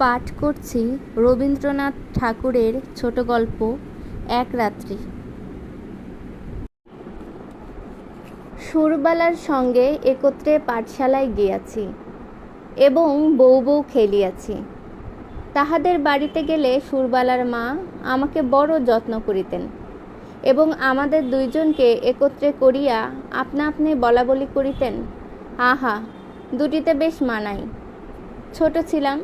পাঠ করছি রবীন্দ্রনাথ ঠাকুরের ছোট গল্প, এক রাত্রি। সুরবালার সঙ্গে একত্রে পাঠশালায় গিয়াছি এবং বউ বউ খেলিয়াছি। তাহাদের বাড়িতে গেলে সুরবালার মা আমাকে বড় যত্ন করিতেন এবং আমাদের দুইজনকে একত্রে করিয়া আপনা আপনি বলা বলি করিতেন। আহা, দুটিতে বেশ মানাই ছোট ছিলাম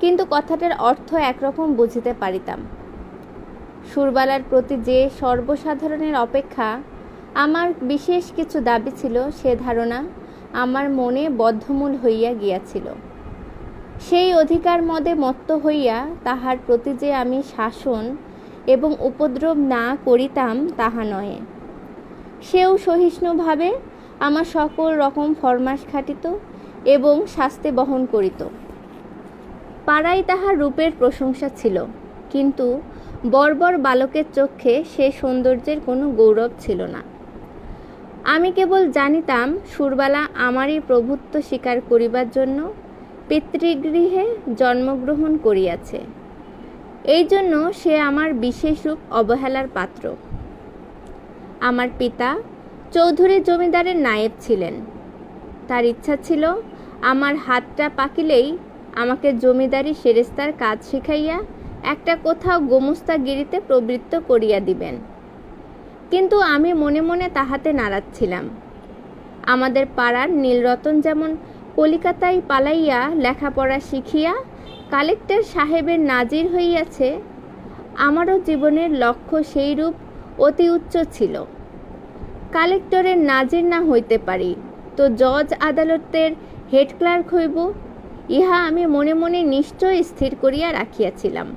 কিন্তু কথাটার অর্থ একরকম বুঝিতে পারিতাম। সুরবালার প্রতি যে সর্বসাধারণের অপেক্ষা, আমার বিশেষ কিছু দাবি ছিল সে ধারণা আমার মনে বদ্ধমূল হইয়া গিয়াছিল। সেই অধিকার মদে মত্ত হইয়া তাহার প্রতি যে আমি শাসন এবং উপদ্রব না করিতাম তাহা নয় সেও সহিষ্ণুভাবে আমার সকল রকম ফরমাস খাটিত এবং শাস্তি বহন করিত। পাড়ায় তাহার রূপের প্রশংসা ছিল, কিন্তু বর্বর বালকের চক্ষে সে সৌন্দর্যের কোনো গৌরব ছিল না। আমি কেবল জানিতাম, সুরবালা আমারই প্রভুত্ব স্বীকার করিবার জন্য পিতৃগৃহে জন্মগ্রহণ করিয়াছে। এই জন্য সে আমার বিশেষ রূপ অবহেলার পাত্র। আমার পিতা চৌধুরী জমিদারের নায়েব ছিলেন। তার ইচ্ছা ছিল, আমার হাতটা পাকিলেই আমাকে জমিদারি সেরেস্তার কাজ শিখাইয়া একটা কোথাও গোমস্তাগিরিতে প্রবৃত্ত করিয়া দিবেন। কিন্তু আমি মনে মনে তাহাতে নাড়াচ্ছিলাম আমাদের পাড়ার নীলরতন যেমন কলিকাতায় পালাইয়া লেখাপড়া শিখিয়া কালেক্টর সাহেবের নাজির হইয়াছে, আমারও জীবনের লক্ষ্য সেইরূপ অতি উচ্চ ছিল। কালেক্টরের নাজির না হইতে পারি, তো জজ আদালতের হেড ক্লার্ক হইব ইহা আমি মনে মনে নিশ্চয় স্থির করিয়া রাখিয়াছিলাম।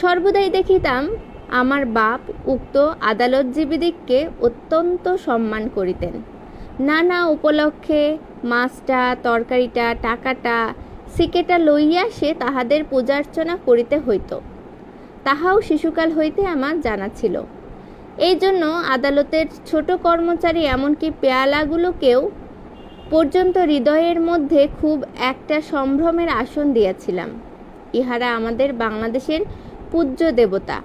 সর্বদাই দেখিতাম আমার বাপ উক্ত আদালতজীবীদিগকে অত্যন্ত সম্মান করিতেন। নানা উপলক্ষে মাছটা, তরকারিটা, টাকাটা সিকেটা লইয়া সে তাহাদের পূজার্চনা করিতে হইত। তাহাও শিশুকাল হইতে আমার জানা ছিল। এই জন্য আদালতের ছোট কর্মচারী এমনকি পেয়ালাগুলোকেও পর্যন্ত হৃদয়ের মধ্যে খুব একটা সম্ভ্রমের আসন দিয়াছিলাম। ইহারা আমাদের বাংলাদেশের পূজ্য দেবতা।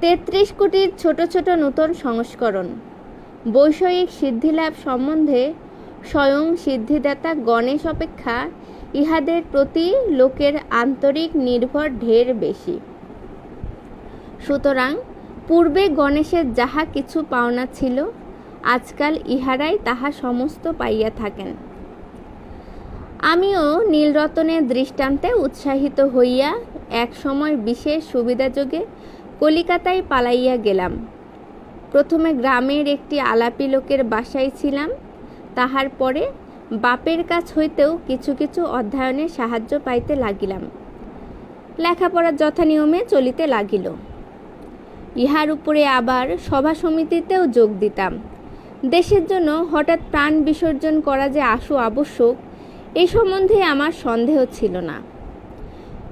তেত্রিশ কোটির ছোট ছোট নূতন সংস্করণ। বৈষয়িক সিদ্ধিলাভ সম্বন্ধে স্বয়ং সিদ্ধিদাতা গণেশ অপেক্ষা ইহাদের প্রতি লোকের আন্তরিক নির্ভর ঢের বেশি। সুতরাং পূর্বে গণেশের যাহা কিছু পাওনা ছিল আজকাল ইহারাই তাহা সমস্ত পাইয়া থাকেন। আমিও নীলরতনের দৃষ্টান্তে উৎসাহিত হইয়া এক সময় বিশেষ সুবিধাযোগে কলিকাতায় পালাইয়া গেলাম। প্রথমে গ্রামের একটি আলাপি লোকের বাসায় ছিলাম। তাহার পরে বাপের কাছ হইতেও কিছু কিছু অধ্যয়নের সাহায্য পাইতে লাগিলাম। লেখাপড়া যথানিয়মে চলিতে লাগিল। ইহার উপরে আবার সভা সমিতিতেও যোগ দিতাম। দেশের জন্য হঠাৎ প্রাণ বিসর্জন করা যে আশু আবশ্যক এই সম্বন্ধে আমার সন্দেহ ছিল না।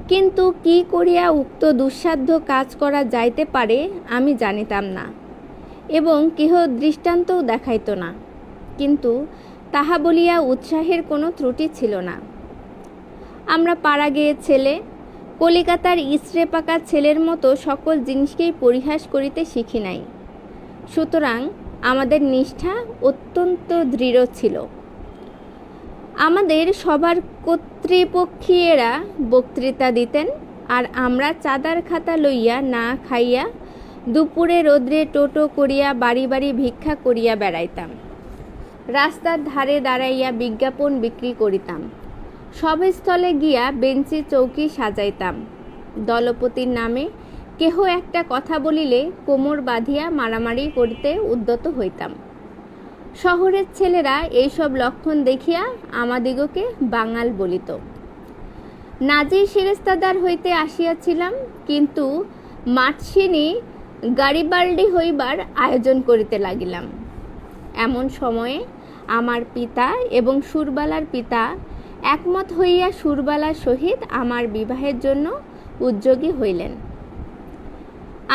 কিন্তু কি করিয়া উক্ত দুঃসাধ্য কাজ করা যাইতে পারে আমি জানিতাম না এবং কেহ দৃষ্টান্তও দেখাইত না। কিন্তু তাহা বলিয়া উৎসাহের কোনো ত্রুটি ছিল না। আমরা পাড়া গেয়ে ছেলে, কলিকাতার ইসরে পাকা ছেলের মতো সকল জিনিসকেই পরিহাস করিতে শিখি নাই। সুতরাং আমাদের নিষ্ঠা অত্যন্ত দৃঢ় ছিল। আমাদের সবার কর্তৃপক্ষীয়েরা বক্তৃতা দিতেন আর আমরা চাঁদার খাতা লইয়া না খাইয়া দুপুরে রোদ্রে টোটো করিয়া বাড়ি বাড়ি ভিক্ষা করিয়া বেড়াইতাম। রাস্তার ধারে দাঁড়াইয়া বিজ্ঞাপন বিক্রি করিতাম। সভস্থলে গিয়া বেঞ্চি চৌকি সাজাইতাম। দলপতির নামে কেহ একটা কথা বলিলে কোমর বাঁধিয়া মারামারি করিতে উদ্যত হইতাম। শহরের ছেলেরা এইসব লক্ষণ দেখিয়া আমাদিগকে বাঙাল বলিত। নাজির সিরেস্তাদার হইতে আসিয়াছিলাম, কিন্তু মাটসিনী গাড়িবাল্ডি হইবার আয়োজন করিতে লাগিলাম। এমন সময়ে আমার পিতা এবং সুরবালার পিতা একমত হইয়া সুরবালার সহিত আমার বিবাহের জন্য উদ্যোগী হইলেন।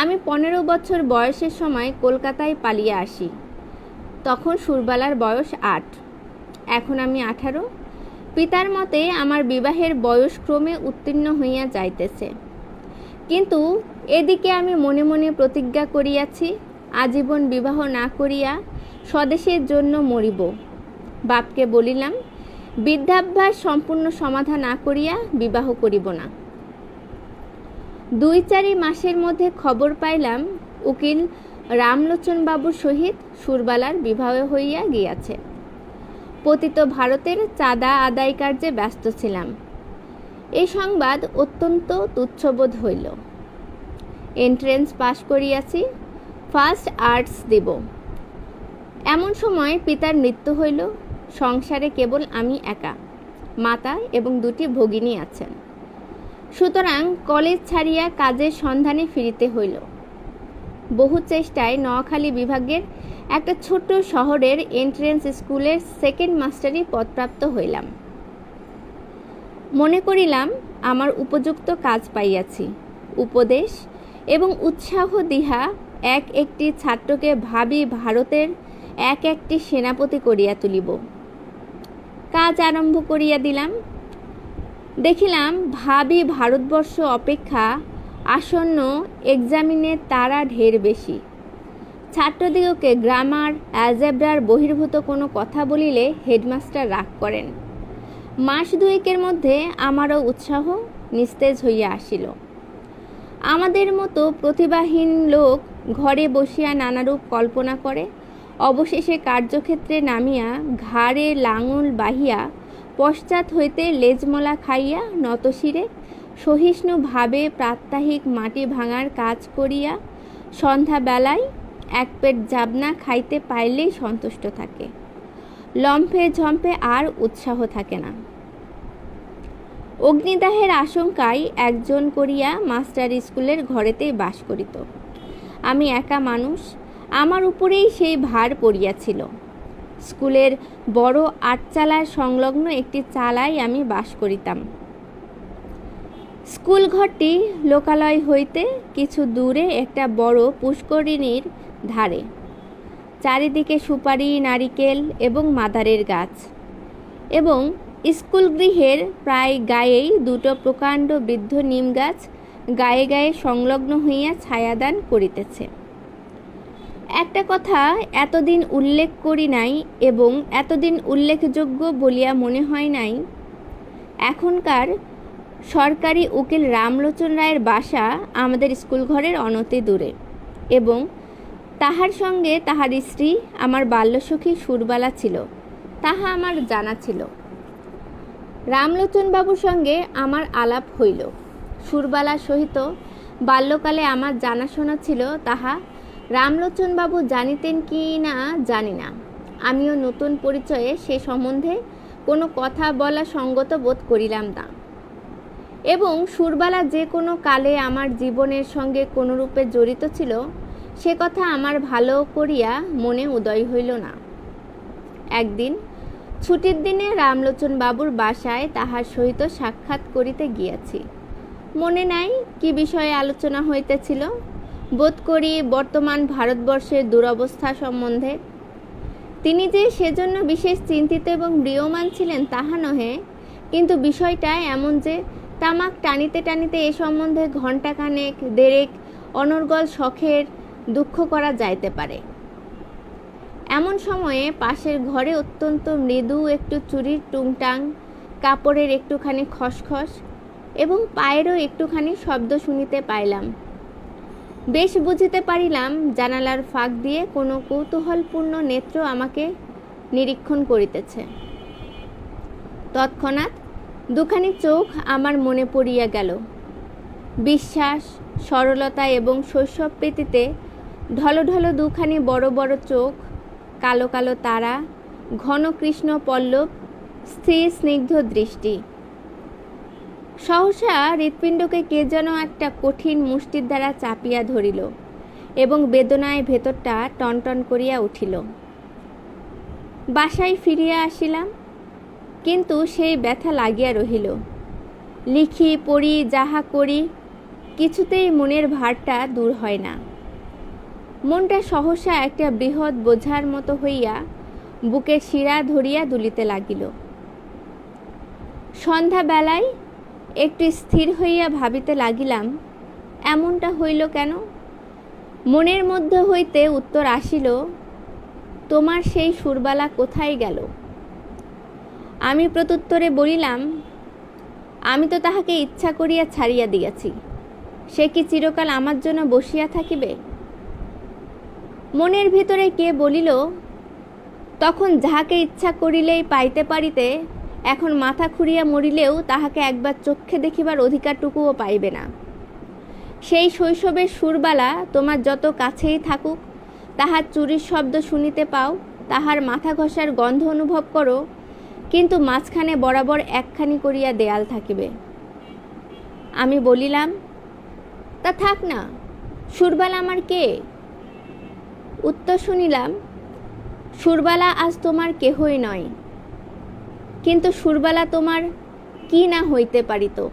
আমি পনেরো বছর বয়সের সময় কলকাতায় পালিয়ে আসি। তখন সুরবালার বয়স আট। এখন আমি আঠারো। পিতার মতে আমার বিবাহের বয়স ক্রমে উত্তীর্ণ হইয়া যাইতেছে। কিন্তু এদিকে আমি মনে মনে প্রতিজ্ঞা করিয়াছি, আজীবন বিবাহ না করিয়া স্বদেশের জন্য মরিব। বাপকে বলিলাম, বিদ্যাভ্যাস সম্পূর্ণ সমাধা না করিয়া বিবাহ করিব না। দুই চারি মাসের মধ্যে খবর পাইলাম, উকিল রামলোচন বাবুর সহিত সুরবালার বিবাহ হইয়া গিয়াছে। পতিত ভারতের চাঁদা আদায় কার্যে ব্যস্ত ছিলাম। এই সংবাদ অত্যন্ত তুচ্ছবোধ হইল। এন্ট্রেন্স পাশ করিয়াছি, ফার্স্ট আর্টস দেব। এমন সময় পিতার মৃত্যু হইল, সংসারে কেবল আমি একা, মাতা এবং দুটি ভগিনী আছেন। সুতরাং কলেজ ছাড়িয়া কাজের সন্ধানে ফিরিতে হইল। বহু চেষ্টায় নোয়াখালী বিভাগের একটা ছোট্ট শহরের এন্ট্রেন্স স্কুলের সেকেন্ড মাস্টারি পদপ্রাপ্ত হইলাম। মনে করিলাম, আমার উপযুক্ত কাজ পাইয়াছি। উপদেশ এবং উৎসাহ দিহা এক একটি ছাত্রকে ভাবি ভারতের এক একটি সেনাপতি করিয়া তুলিব। কাজ আরম্ভ করিয়া দিলাম। দেখিলাম ভাবি ভারতবর্ষ অপেক্ষা আসন্ন এক্সামিনে তারা ঢের বেশি। ছাত্রদিগকে গ্রামার অ্যালজেব্রার বহির্ভূত কোনো কথা বলিলে হেডমাস্টার রাগ করেন। মাস দুয়েকের মধ্যে আমারও উৎসাহ নিস্তেজ হইয়া আসিল। আমাদের মতো প্রতিভাহীন লোক ঘরে বসিয়া নানারূপ কল্পনা করে, অবশেষে কার্যক্ষেত্রে নামিয়া ঘাড়ে লাঙল বাহিয়া পশ্চাৎ হইতে লেজমলা খাইয়া নতশিরে সহিষ্ণুভাবে প্রাত্যহিক মাটি ভাঙার কাজ করিয়া সন্ধ্যাবেলায় এক পেট জাবনা খাইতে পাইলেই সন্তুষ্ট থাকে। লম্ফে ঝম্পে আর উৎসাহ থাকে না। অগ্নিদাহের আশঙ্কায় একজন করিয়া মাস্টার স্কুলের ঘরেতেই বাস করিত। আমি একা মানুষ, আমার উপরেই সেই ভার পড়িয়াছিল। স্কুলের বড় আটচালার সংলগ্ন একটি চালায় আমি বাস করিতাম। স্কুল ঘরটি লোকালয় হইতে কিছু দূরে একটা বড় পুষ্করিণীর ধারে। চারিদিকে সুপারি, নারিকেল এবং মাদারের গাছ এবং স্কুল গৃহের প্রায় গায়েই দুটো প্রকাণ্ড বৃদ্ধ নিম গাছ গায়ে গায়ে সংলগ্ন হইয়া ছায়াদান করিতেছে। একটা কথা এতদিন উল্লেখ করি নাই এবং এতদিন উল্লেখযোগ্য বলিয়া মনে হয় নাই। এখনকার সরকারি উকিল রামলোচন রায়ের বাসা আমাদের স্কুল ঘরের অনতি দূরে এবং তাহার সঙ্গে তাহার স্ত্রী, আমার বাল্যসখী সুরবালা ছিল, তাহা আমার জানা ছিল। রামলোচনবাবুর সঙ্গে আমার আলাপ হইল। সুরবালার সহিত বাল্যকালে আমার জানাশোনা ছিল তাহা রামলোচন বাবু জানিতেন কি না জানি না। আমিও নতুন পরিচয়ে সে সম্বন্ধে কোনো কথা বলা সঙ্গত বোধ করিলাম না। এবং সুরবালা যে কোনো কালে আমার জীবনের সঙ্গে কোনোরূপে জড়িত ছিল, সে কথা আমার ভালো করিয়া মনে উদয় হইল না। একদিন, ছুটির দিনে রামলোচন বাবুর বাসায় তাহার সহিত সাক্ষাৎ করিতে গিয়াছি। মনে নাই কি বিষয়ে আলোচনা হইতেছিল। বোধ করি বর্তমান ভারতবর্ষের দুরবস্থা সম্বন্ধে। তিনি যে সেজন্য বিশেষ চিন্তিত এবং ম্রিয়মান ছিলেন তাহা নহে, কিন্তু বিষয়টা এমন যে তামাক টানিতে টানিতে এ সম্বন্ধে ঘণ্টাখানেক দেড়েক অনর্গল শখের দুঃখ করা যাইতে পারে। এমন সময়ে পাশের ঘরে অত্যন্ত মৃদু একটু চুরির টুংটাং, কাপড়ের একটুখানি খসখস এবং পায়েরও একটুখানি শব্দ শুনিতে পাইলাম। বেশ বুঝিতে পারিলাম, জানালার ফাঁক দিয়ে কোনো কৌতূহলপূর্ণ নেত্র আমাকে নিরীক্ষণ করিতেছে। তৎক্ষণাৎ দুখানি চোখ আমার মনে পড়িয়া গেল। বিশ্বাস, সরলতা এবং শৈশব প্রীতিতে শৈশবপ্রীতিতে ঢলঢল দুখানি বড় বড় চোখ, কালো কালো তারা, ঘন কৃষ্ণ পল্লব স্থির স্নিগ্ধ দৃষ্টি। সহসা হৃৎপিণ্ডকে কে যেন একটা কঠিন মুষ্টির দ্বারা চাপিয়া ধরিল এবং বেদনায় ভেতরটা টনটন করিয়া উঠিল। বাসায় ফিরিয়া আসিলাম, কিন্তু সেই ব্যথা লাগিয়া রহিল। লিখি, পড়ি, যাহা করি, কিছুতেই মনের ভারটা দূর হয় না। মনটা সহসা একটা বৃহৎ বোঝার মতো হইয়া বুকের শিরা ধরিয়া দুলিতে লাগিল। সন্ধ্যাবেলায় একটু স্থির হইয়া ভাবিতে লাগিলাম, এমনটা হইল কেন? মনের মধ্যে হইতে উত্তর আসিল, তোমার সেই সুরবালা কোথায় গেল? আমি প্রত্যুত্তরে বলিলাম, আমি তো তাহাকে ইচ্ছা করিয়া ছাড়িয়া দিয়াছি, সে কি চিরকাল আমার জন্য বসিয়া থাকিবে? মনের ভিতরে কে বলিল, তখন যাহাকে ইচ্ছা করিলেই পাইতে পারিতে এখন মাথা খুঁড়িয়া মরিলেও তাহাকে একবার চক্ষে দেখিবার অধিকারটুকুও পাইবে না। সেই শৈশবের সুরবালা তোমার যত কাছেই থাকুক, তাহার চুরির শব্দ শুনিতে পাও, তাহার মাথা ঘষার গন্ধ অনুভব করো, কিন্তু মাঝখানে বরাবর একখানি করিয়া দেয়াল থাকিবে। আমি বলিলাম, তা থাক না, সুরবালা আমার কে? উত্তর শুনিলাম, সুরবালা আজ তোমার কেহই নয়। কিন্তু সুরবালা তোমার কি না হইতে পারিত?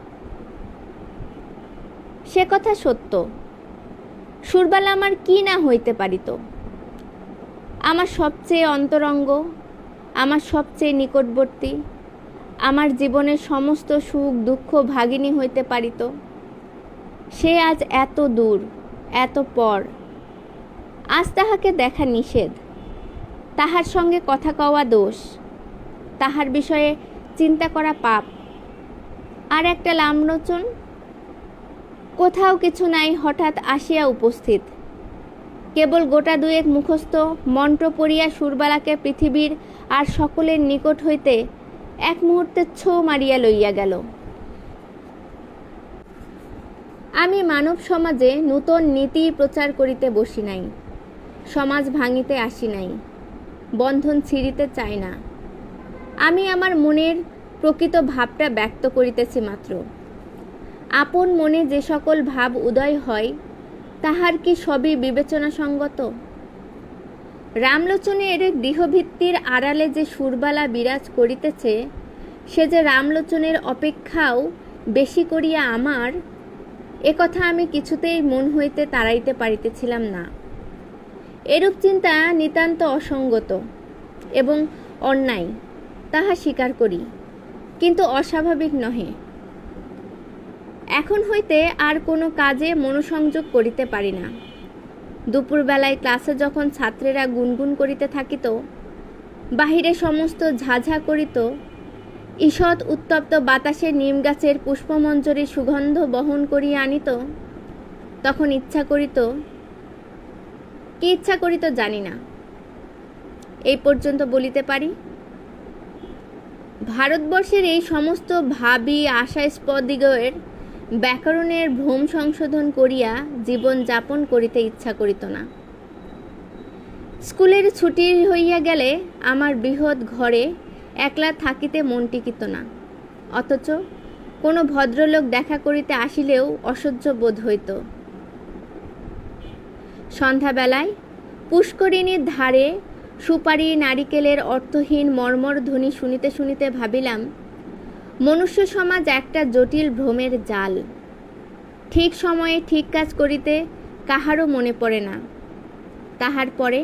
সে কথা সত্য। সুরবালা আমার কি না হইতে পারিত? আমার সবচেয়ে অন্তরঙ্গ, আমার সবচেয়ে নিকটবর্তী, আমার জীবনের সমস্ত সুখ, দুঃখ, ভাগিনী হইতে পারিত। সে আজ এত দূর, এত পর, আজ তাহাকে দেখা নিষেধ। তাহার সঙ্গে কথা কওয়া দোষ। তাহার বিষয়ে চিন্তা করা পাপ। আর একটা লামলোচন কোথাও কিছু নাই, হঠাৎ আসিয়া উপস্থিত। কেবল গোটা দুয়েক মুখস্থ, মন্ত্র পড়িয়া সুরবালাকে পৃথিবীর আর সকলের নিকট হইতে এক মুহূর্তে ছো মারিয়া লইয়া গেল। আমি মানব সমাজে নূতন নীতি প্রচার করিতে বসি নাই। সমাজ ভাঙিতে আসি নাই। বন্ধন ছিঁড়িতে চাই না। আমি আমার মনের প্রকৃত ভাবটা ব্যক্ত করিতেছি মাত্র। আপন মনে যে সকল ভাব উদয় হয়, তাহার কি সবই বিবেচনা সঙ্গত রামলোচনের গৃহভিত্তির আড়ালে যে সুরবালা বিরাজ করিতেছে, সে যে রামলোচনের অপেক্ষাও বেশি করিয়া আমার একথা আমি কিছুতেই মন হইতে তাড়াইতে পারিতেছিলাম না। এরূপ চিন্তা নিতান্ত অসঙ্গত এবং অন্যায়। তাহা স্বীকার করি, কিন্তু অস্বাভাবিক নহে। এখন হইতে আর কোনো কাজে মনোসংযোগ করিতে পারি না। দুপুরবেলায় ক্লাসে যখন ছাত্রেরা গুনগুন করিতে থাকিত, বাহিরে সমস্ত ঝাঝা করিত, ঈষৎ উত্তপ্ত বাতাসে নিম গাছের পুষ্পমঞ্জরি সুগন্ধ বহন করিয়া আনিত, তখন ইচ্ছা করিত, কি ইচ্ছা করিত জানি না। এই পর্যন্ত বলিতে পারি? ভারতবর্ষের এই সমস্ত ভাবি আশাস্পদিগের ব্যাকরণের ভ্রম সংশোধন করিয়া জীবন যাপন করিতে ইচ্ছা করিত না। স্কুলের ছুটি হইয়া গেলে আমার বৃহৎ ঘরে একলা থাকিতে মন টিকিত না। অথচ কোনো ভদ্রলোক দেখা করিতে আসিলেও অসহ্য বোধ হইত। সন্ধ্যাবেলায় পুষ্করিণীর ধারে সুপারি নারিকেলের অর্থহীন মর্মর ধ্বনি শুনিতে শুনিতে ভাবিলাম, মনুষ্য সমাজ একটা জটিল ভ্রমের জাল। ঠিক সময়ে ঠিক কাজ করিতে কাহারও মনে পড়ে না। তাহার পরে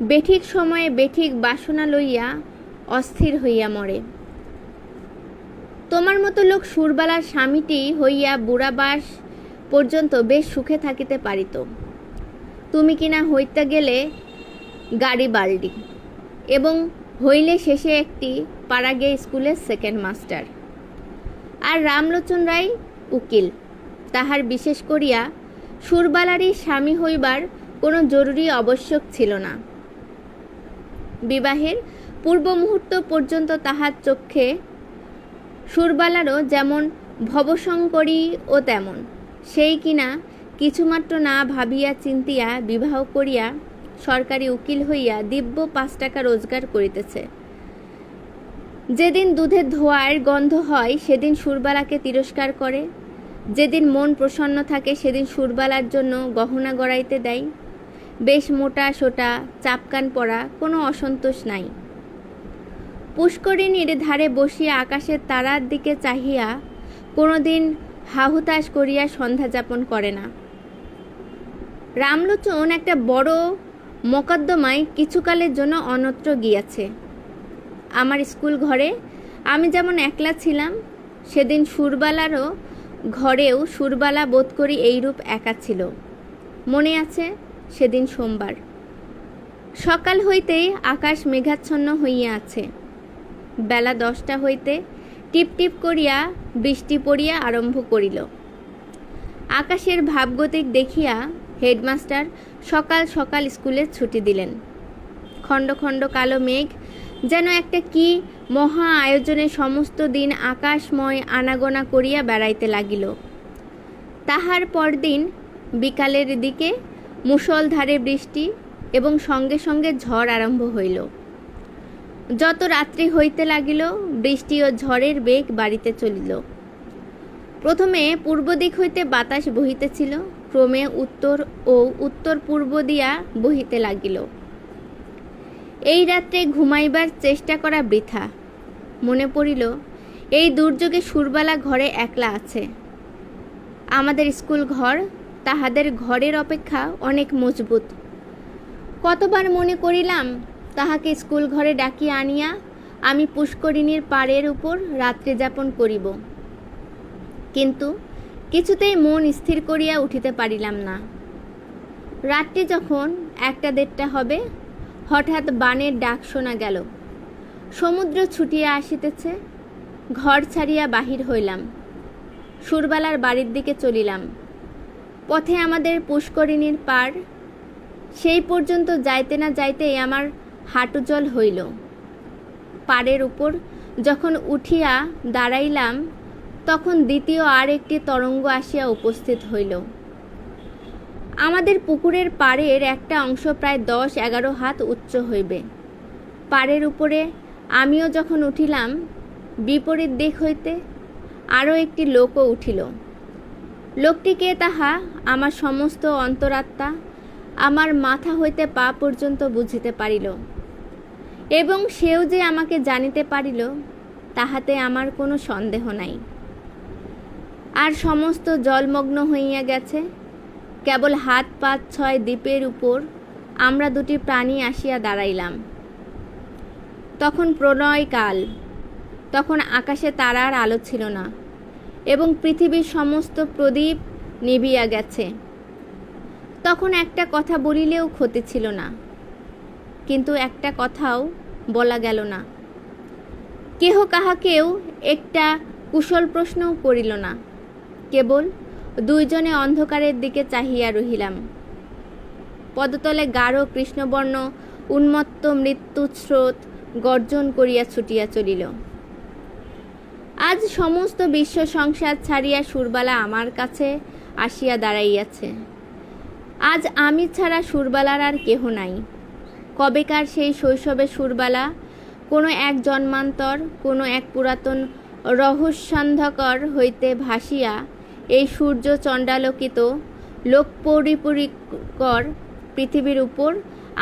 বেঠিক সময়ে বেঠিক বাসনা লইয়া অস্থির হইয়া মরে। তোমার মতো লোক সুরবালার স্বামীটি হইয়া বুড়াবাস পর্যন্ত বেশ সুখে থাকিতে পারিত। তুমি কিনা হইতে গেলে গাড়ি বাল্ডি। এবং হইলে শেষে একটি পাড়াগে স্কুলের সেকেন্ড মাস্টার আর রামলোচন রায় উকিল। তাহার বিশেষ করিয়া সুরবালারই স্বামী হইবার কোনো জরুরি আবশ্যক ছিল না। বিবাহের পূর্ব মুহূর্ত পর্যন্ত তাহার চক্ষে সুরবালারও যেমন ভবশঙ্করী ও তেমন। সেই কিনা কিছুমাত্র না ভাবিয়া চিন্তিয়া বিবাহ করিয়া সরকারি উকিল হইয়া দিব্য পাঁচ টাকা রোজগার করিতেছে। যেদিন দুধের ধোয়ার গন্ধ হয়, সেদিন সুরবালাকে তিরস্কার করে। যেদিন মন প্রসন্ন থাকে, সেদিন সুরবালার জন্য গহনা গড়াইতে দেয়। বেশ মোটা সোটা, চাপকান পরা, কোনো অসন্তোষ নাই। পুষ্করিণীর ধারে বসিয়া আকাশের তারার দিকে চাহিয়া কোনোদিন হাহুতাশ করিয়া সন্ধ্যা যাপন করে না। রামলোচন একটা বড় মোকদ্দমায় কিছুকালের জন্য অন্যত্র গিয়াছে। আমার স্কুল ঘরে আমি যেমন একলা ছিলাম, সেদিন সুরবালারও ঘরেও সুরবালা বোধ করি এইরূপ একা ছিল। মনে আছে সেদিন সোমবার। সকাল হইতেই আকাশ মেঘাচ্ছন্ন হইয়া আছে। বেলা দশটা হইতে টিপ টিপ করিয়া বৃষ্টি পড়িয়া আরম্ভ করিল। আকাশের ভাবগতিক দেখিয়া হেডমাস্টার সকাল সকাল স্কুলে ছুটি দিলেন। খণ্ড খণ্ড কালো মেঘ, যেন একটা কি মহা আয়োজনে সমস্ত দিন আকাশময় আনাগোনা করিয়া বেড়াইতে লাগিল। তাহার পরদিন বিকালের দিকে মুষলধারে বৃষ্টি এবং সঙ্গে সঙ্গে ঝড় আরম্ভ হইল। যত রাত্রি হইতে লাগিল, বৃষ্টি ও ঝড়ের বেগ বাড়িতে চলিল। প্রথমে পূর্ব দিক হইতে বাতাস বহিতেছিল ক্রমে উত্তর ও উত্তর পূর্ব দিয়া বহিতে লাগিল। এই রাত্রে ঘুমাইবার চেষ্টা করা বৃথা। মনে পড়িল, এই দুর্যোগে সুরবালা ঘরে একলা আছে। আমাদের স্কুল ঘর, তাহাদের ঘরের অপেক্ষা অনেক মজবুত। কতবার মনে করিলাম, তাহাকে স্কুল ঘরে ডাকিয়া আনিয়া আমি পুষ্করিণীর পাড়ের উপর রাত্রি যাপন করিব। কিন্তু কিছুতেই মন স্থির করিয়া উঠিতে পারিলাম না। রাতটি যখন একটা দেড়টা হবে, হঠাৎ বানের ডাক শোনা গেল। সমুদ্র ছুটিয়া আসিতেছে, ঘর ছাড়িয়া বাহির হইলাম। সুরবালার বাড়ির দিকে চলিলাম। পথে আমাদের পুষ্করিণীর পার, সেই পর্যন্ত যাইতে না যাইতেই আমার হাঁটু জল হইল। পাড়ের উপর যখন উঠিয়া দাঁড়াইলাম তখন দ্বিতীয় আর একটি তরঙ্গ আসিয়া উপস্থিত হইল। আমাদের পুকুরের পাড়ের একটা অংশ প্রায় দশ এগারো হাত উচ্চ হইবে। পাড়ের উপরে আমিও যখন উঠিলাম, বিপরীত দিক হইতে আরও একটি লোকও উঠিল। লোকটিকে তাহা আমার সমস্ত অন্তরাত্মা আমার মাথা হইতে পা পর্যন্ত বুঝিতে পারিল। এবং সেও যে আমাকে জানিতে পারিল, তাহাতে আমার কোনো সন্দেহ নাই। আর সমস্ত জলমগ্ন হইয়া গেছে। কেবল হাত পাঁচ ছয় দ্বীপের উপর আমরা দুটি প্রাণী আসিয়া দাঁড়াইলাম। তখন প্রণয়কাল তখন আকাশে তারার আলো ছিল না এবং পৃথিবীর সমস্ত প্রদীপ নিভিয়া গেছে। তখন একটা কথা বলিলেও ক্ষতি ছিল না, কিন্তু একটা কথাও বলা গেল না। কেহ কাহাকেও একটা কুশল প্রশ্নও করিল না। কেবল দুইজনে অন্ধকারের দিকে চাহিয়া রহিলাম। পদতলে গাঢ় কৃষ্ণবর্ণ, উন্মত্ত মৃত্যুস্রোত গর্জন করিয়া ছুটিয়া চলিল। আজ সমস্ত বিশ্ব সংসার ছাড়িয়া সুরবালা আমার কাছে আসিয়া দাঁড়াইয়াছে। আজ আমি ছাড়া সুরবালার আর কেহ নাই। কবেকার সেই শৈশবে সুরবালা কোনো এক জন্মান্তর, কোনো এক পুরাতন রহস্যান্ধকর হইতে ভাসিয়া এই সূর্য চণ্ডালোকিত লোকপরিপরিকর পৃথিবীর উপর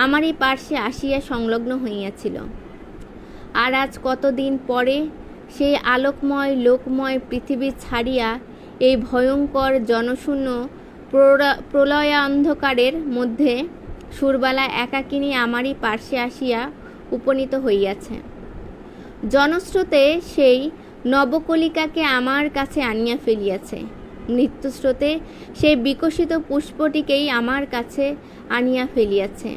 আমারই পার্শ্বে আসিয়া সংলগ্ন হইয়াছিল। আর আজ কতদিন পরে সেই আলোকময়, লোকময় পৃথিবী ছাড়িয়া এই ভয়ঙ্কর জনশূন্য প্রলয়ান্ধকারের মধ্যে সুরবালা একাকিনী আমারই পার্শ্বে আসিয়া উপনীত হইয়াছে। জনস্রোতে সেই নবকলিকাকে আমার কাছে আনিয়া ফেলিয়াছে। নৃত্যস্রোতে সেই বিকশিত পুষ্পটিকেই আমার কাছে আনিয়া ফেলিয়াছে।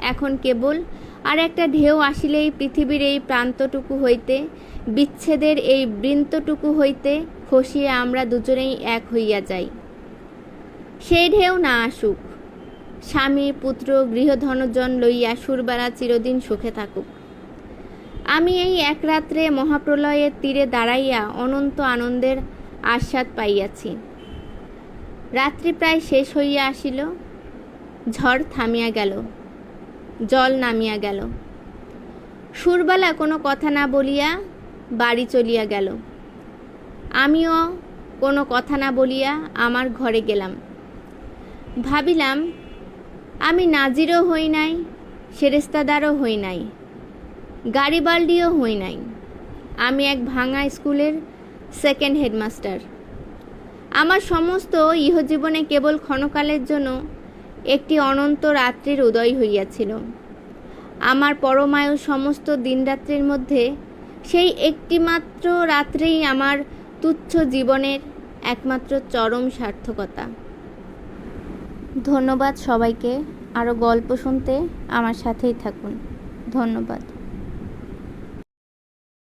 এখন কেবল আর একটা ঢেউ আসিলেই পৃথিবীর এই প্রান্তটুকু হইতে, বিচ্ছেদের এই বৃন্তটুকু হইতে খসিয়ে আমরা দুজনেই এক হইয়া যাই। সেই ঢেউ না আসুক। স্বামী, পুত্র, গৃহধনজন লইয়া সুরবেলা চিরদিন সুখে থাকুক। আমি এই এক রাত্রে মহাপ্রলয়ের তীরে দাঁড়াইয়া অনন্ত আনন্দের আস্বাদ পাইয়াছি। রাত্রি প্রায় শেষ হইয়া আসিল, ঝড় থামিয়া গেল, জল নামিয়া গেল। সুরবালা কোনো কথা না বলিয়া বাড়ি চলিয়া গেল। আমিও কোনো কথা না বলিয়া আমার ঘরে গেলাম। ভাবিলাম, আমি নাজিরও হই নাই, সেরেস্তাদারও হই নাই গাড়িবাল্ডিও হই নাই। আমি এক ভাঙা স্কুলের সেকেন্ড হেডমাস্টার। আমার সমস্ত ইহজীবনে কেবল ক্ষণকালের জন্য একটি অনন্ত রাত্রির উদয় হইয়াছিল। আমার পরমায়ু সমস্ত দিনরাত্রির মধ্যে সেই একটিমাত্র রাত্রেই আমার তুচ্ছ জীবনের একমাত্র চরম সার্থকতা। ধন্যবাদ সবাইকে। আরও গল্প শুনতে আমার সাথেই থাকুন। ধন্যবাদ।